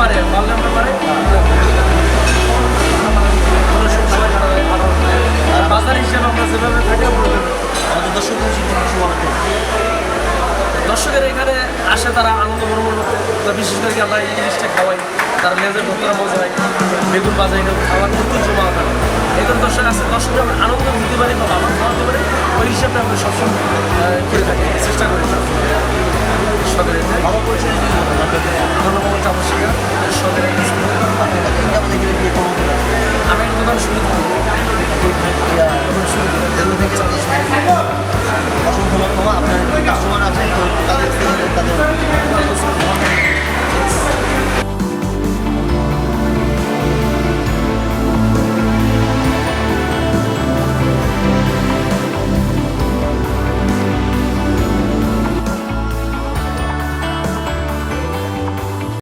পারে world number পারে। বাজার হিসাবে আমরা যেভাবে থাকি আমাদের দর্শক দর্শকের এখানে আসে তারা আনন্দ ভ্রমণ করতে। বিশেষ করে আমরা এই জিনিসটা খাওয়াই। তার লেজের ভক্তরা মজা হয় বেগুন বাজার এটা খাওয়ার কিন্তু জমা হয় এগুলো দর্শক আছে, দর্শকের আমরা আনন্দ দিতে পারি বা আমার খাওয়াতে পারে। ওই হিসাবে আমরা সবসময় করে থাকি, চেষ্টা করি। সবসময় সকলের দোকান শুরু করবো